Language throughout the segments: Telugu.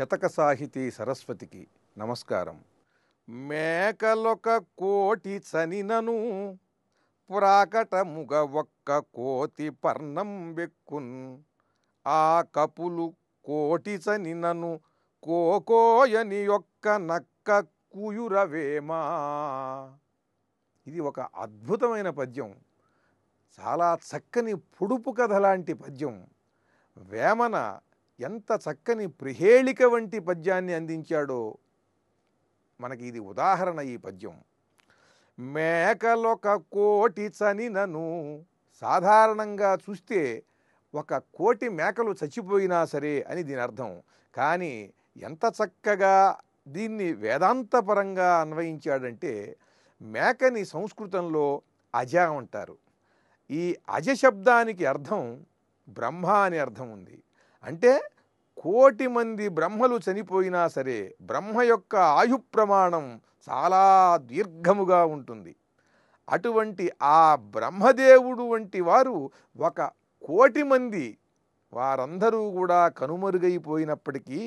శతక సాహితీ సరస్వతికి నమస్కారం. మేకలొక కోటి చనినను ప్రాకటముగ ఒక్క కోతి పర్ణం వెక్కున్. ఆ కపులు కోటి చనినను కోకోయని యొక్క నక్క కుయురవేమా? ఇది ఒక అద్భుతమైన పద్యం. చాలా చక్కని పొడుపు కథ లాంటి పద్యం. వేమన ఎంత చక్కని ప్రిహేళిక వంటి పద్యాన్ని అందించాడో మనకి ఇది ఉదాహరణ ఈ పద్యం. మేకలొక కోటి చనినను సాధారణంగా చూస్తే ఒక కోటి మేకలు చచ్చిపోయినా సరే అని దీని అర్థం. కానీ ఎంత చక్కగా దీన్ని వేదాంతపరంగా అన్వయించాడంటే మేకని సంస్కృతంలో అజ అంటారు. ఈ అజ శబ్దానికి అర్థం బ్రహ్మ అని అర్థం ఉంది. అంటే కోటి మంది బ్రహ్మలు చనిపోయినా సరే బ్రహ్మ యొక్క ఆయు ప్రమాణం చాలా దీర్ఘముగా ఉంటుంది. అటువంటి ఆ బ్రహ్మదేవుడు వంటి వారు ఒక కోటి మంది వారందరూ కూడా కనుమరుగైపోయినప్పటికీ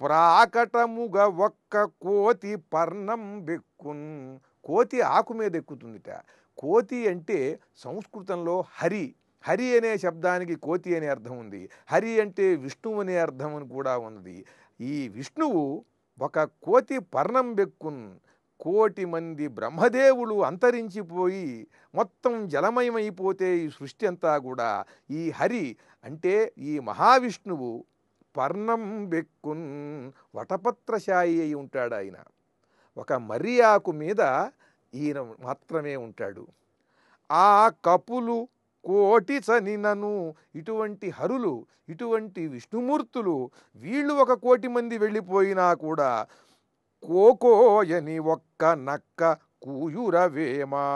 ప్రాకటముగా ఒక్క కోతి పర్ణం బెక్కున్ కోతి ఆకు మీద ఎక్కుతుందిట కోతి అంటే సంస్కృతంలో హరి హరి అనే శబ్దానికి కోతి అనే అర్థం ఉంది. హరి అంటే విష్ణువు అనే అర్థం అని కూడా ఉంది ఈ విష్ణువు ఒక కోతి పర్ణం బెక్కున్ కోటి మంది బ్రహ్మదేవులు అంతరించిపోయి మొత్తం జలమయమైపోతే ఈ సృష్టి అంతా కూడా ఈ హరి అంటే ఈ మహావిష్ణువు పర్ణం బెక్కున్ వటపత్రశాయి అయి ఉంటాడు ఆయన. ఒక మర్రి ఆకు మీద ఈయన మాత్రమే ఉంటాడు. ఆ కపులు కోటి చనినను ఇటువంటి హరులు ఇటువంటి విష్ణుమూర్తులు వీళ్ళు ఒక కోటి మంది వెళ్ళిపోయినా కూడా కోకోయని ఒక్క నక్క కూయురవేమా.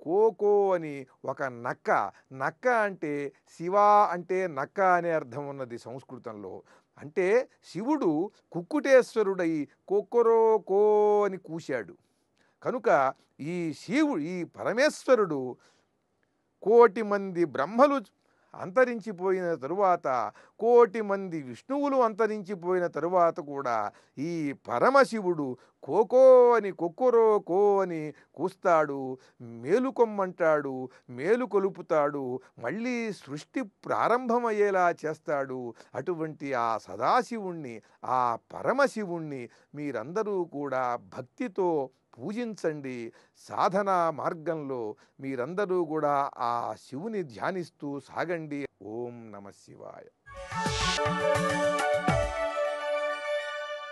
కోకో అని ఒక నక్క నక్క అంటే శివ అంటే నక్క అనే అర్థం ఉన్నది సంస్కృతంలో. అంటే శివుడు కుక్కుటేశ్వరుడై కోకొరో కో అని కూశాడు. కనుక ఈ శివుడు ఈ పరమేశ్వరుడు కోటి మంది బ్రహ్మలు అంతరించిపోయిన తరువాత కోటి మంది విష్ణువులు అంతరించిపోయిన తరువాత కూడా ఈ పరమశివుడు కోకో అని కొక్కురో కో అని కూస్తాడు మేలుకొమ్మంటాడు మేలుకొలుపుతాడు మళ్ళీ సృష్టి ప్రారంభమయ్యేలా చేస్తాడు. అటువంటి ఆ సదాశివుణ్ణి ఆ పరమశివుణ్ణి మీరందరూ కూడా భక్తితో పూజించండి సాధనా మార్గంలో మీరందరూ కూడా ఆ శివుని ధ్యానిస్తూ సాగండి. ఓం నమ శివాయ.